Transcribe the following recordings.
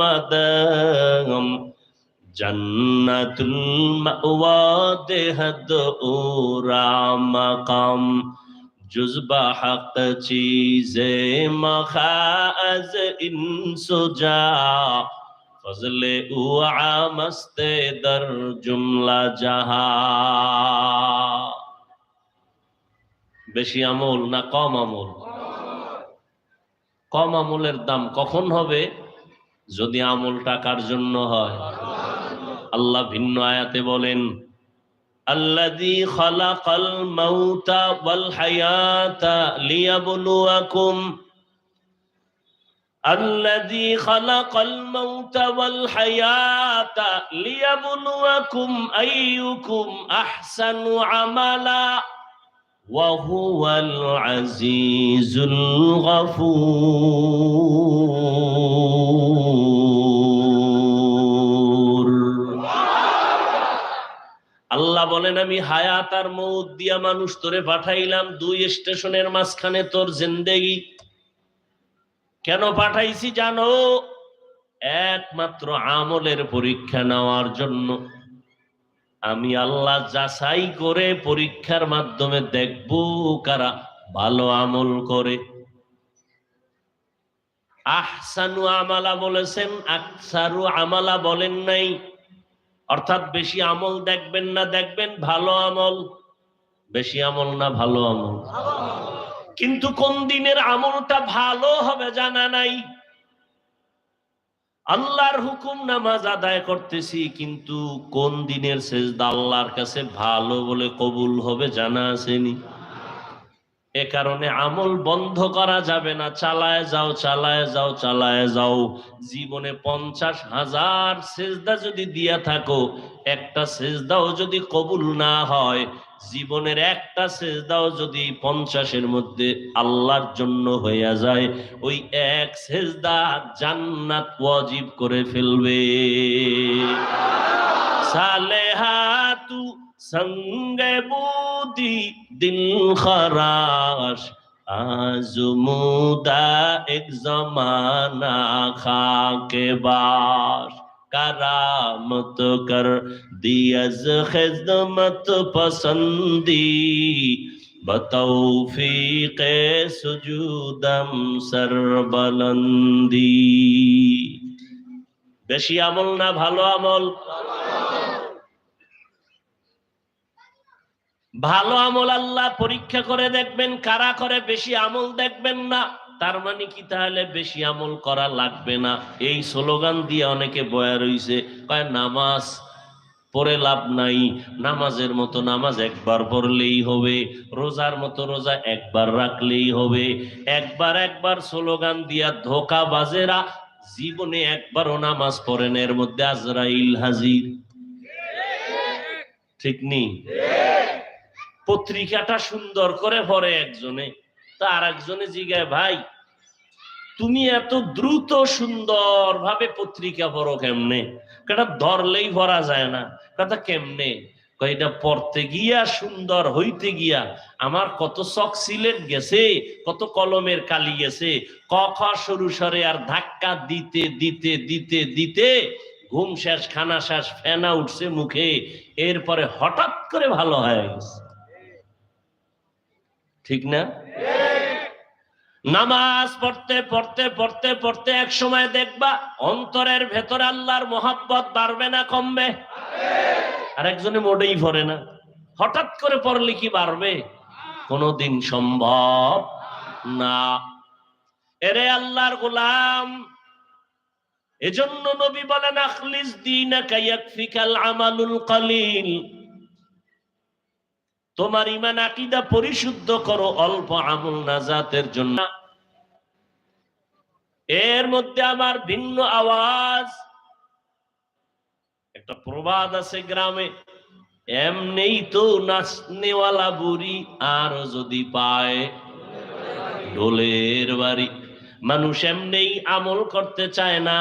Madame জান্নাতুল মাওয়া দেহদ মাকাম জুজবা হক চিজে মখাজ ইনসুজা ফজলে উআ মস্তে দর জুমলা জাহা বেশি আমল না কম আমল। কম আমলের দাম কখন হবে? যদি আমল টাকার জন্য হয়? আল্লাহ ভিন্ন আয়াতে বলেন, আল্লাযী খালাকাল মাউতা ওয়াল হায়াতা লিয়াবলুয়াকুম। আল্লাযী খালাকাল মাউতা ওয়াল হায়াতা লিয়াবলুয়াকুম আইয়ুকুম আহসানু আমালা। ওয়া হুয়াল আজিজুল গাফুর। আল্লাহ বলেন, আমি হায়াত আর মৌত দিয়া মানুষ তোরে পাঠাইলাম, দুই স্টেশনের মাঝখানে তোর জিন্দেগি। কেন পাঠাইছি জানো? একমাত্র আমলের পরীক্ষা নেওয়ার জন্য। আমি আল্লাহ যাচাই করে পরীক্ষার মাধ্যমে দেখব কারা ভালো আমল করে। আহসানু আমালা বলেছেন, আকসারু আমালা বলেন নাই অর্থাৎ বেশি আমল দেখবেন না দেখবেন ভালো আমল, বেশি আমল না ভালো আমল। কিন্তু কোন দিনের আমলটা ভালো হবে জানা নাই। আল্লাহর হুকুম নামাজ আদায় করতেছি, কিন্তু কোন দিনের শেষ আল্লাহর কাছে ভালো বলে কবুল হবে জানা আসেনি। এ কারণে আমল বন্ধ করা যাবে না। চালায় যাও চালায় যাও চালায় যাও। জীবনে পঞ্চাশ হাজার সেজদা যদি দিয়া থাকো, একটা সেজদাও যদি কবুল না হয়, জীবনের একটা সেজদাও যদি পঞ্চাশের মধ্যে আল্লাহর জন্য হইয়া যায়, ওই এক সেজদা জান্নাত ওয়াজিব করে ফেলবে। সালেহাতু সঙ্গে বুদি দিল খরাশ আজমুদা এক জমানা খাকে বাস کرامت کر دیز خدمت پسندی بتوفیق سجودم سر بلندی বেশি আমল না ভালো আমল ভালো আমল আল্লাহ পরীক্ষা করে দেখবেন, কারা করে বেশি আমল দেখবেন না, তার মানে কি তাহলে বেশি আমল করা লাগবে না? এই স্লোগান দিয়ে অনেকে বয়া রইছে কয় নামাজ পড়ে লাভ নাই, নামাজের মতো নামাজ একবার পড়লেই হবে, রোজার মতো রোজা একবার রাখলেই হবে, একবার একবার স্লোগান দিয়া ধোকা বাজেরা জীবনে একবারও নামাজ পড়েন, এর মধ্যে আজরাইল হাজির। ঠিক নেই পত্রিকাটা সুন্দর করে পড়ে একজনে। তা আর একজনে জিগায় ভাই, তুমি এত দ্রুত সুন্দর ভাবে পত্রিকা পড়ো কেমনে? এটা ধরলেই ভরা যায় না। কথা, কেমনে? এটা পড়তে গিয়া, সুন্দর হইতে গিয়া আমার কত চক সিলেট গেছে, কত কলমের কালি গেছে, ক খ সরু সরে আর ধাক্কা দিতে দিতে দিতে দিতে ঘুম শেষ, খানা শেষ, ফেনা উঠছে মুখে, এরপরে হঠাৎ করে ভালো হয়ে গেছে। ঠিক না? নামাজ পড়তে পড়তে পড়তে পড়তে এক সময় দেখবা অন্তরের ভেতরে আল্লাহর মোহাব্বত বাড়বে না, কমবে। আর একজনে মোটেই পড়ে না। হঠাৎ করে পড়লে কি বাড়বে? কোনদিন সম্ভব না। এরে আল্লাহর গোলাম, এজন্য নবী বলেন, আখলিস ইয়াকফিকাল আমালুল কালিল। তোমার ইমান আকিদা পরিশুদ্ধ করো অল্প আমল নাজাতের জন্য। এর মধ্যে আমার ভিন্ন আওয়াজ। একটা প্রবাদ আছে গ্রামে এমনি তো নাচনেওয়ালা বুড়ি আর যদি পায় ঢোলের বাড়ি। মানুষ এমনি আমল করতে চায় না,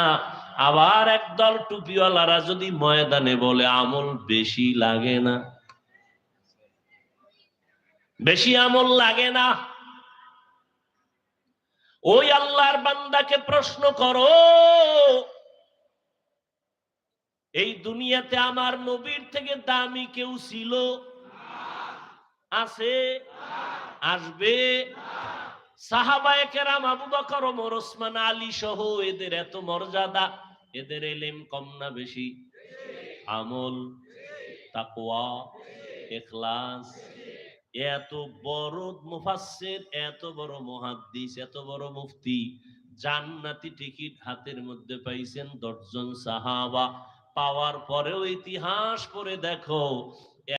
আবার একদল টুপিওয়ালারা যদি ময়দানে বলে, আমল বেশি লাগে না। বেশি আমল লাগে না। ওই আল্লাহর বান্দাকে প্রশ্ন করো, এই দুনিয়াতে আমার নবীর থেকে দামি কেউ ছিল? আছে? আসবে? সাহাবায়ে কেরাম আবু বকর, ওমর, ওসমান, আলী সহ এদের এত মর্যাদা, এদের এলেম কম না বেশি? আমল, তাকওয়া ইখলাস এত বড় মুফাসসির, এত বড় মুহাদ্দিস, এত বড় মুফতি জান্নাতি টিকিট হাতের মধ্যে পাইছেন দশজন সাহাবা। পাওয়ার পরেও ইতিহাস পড়ে দেখো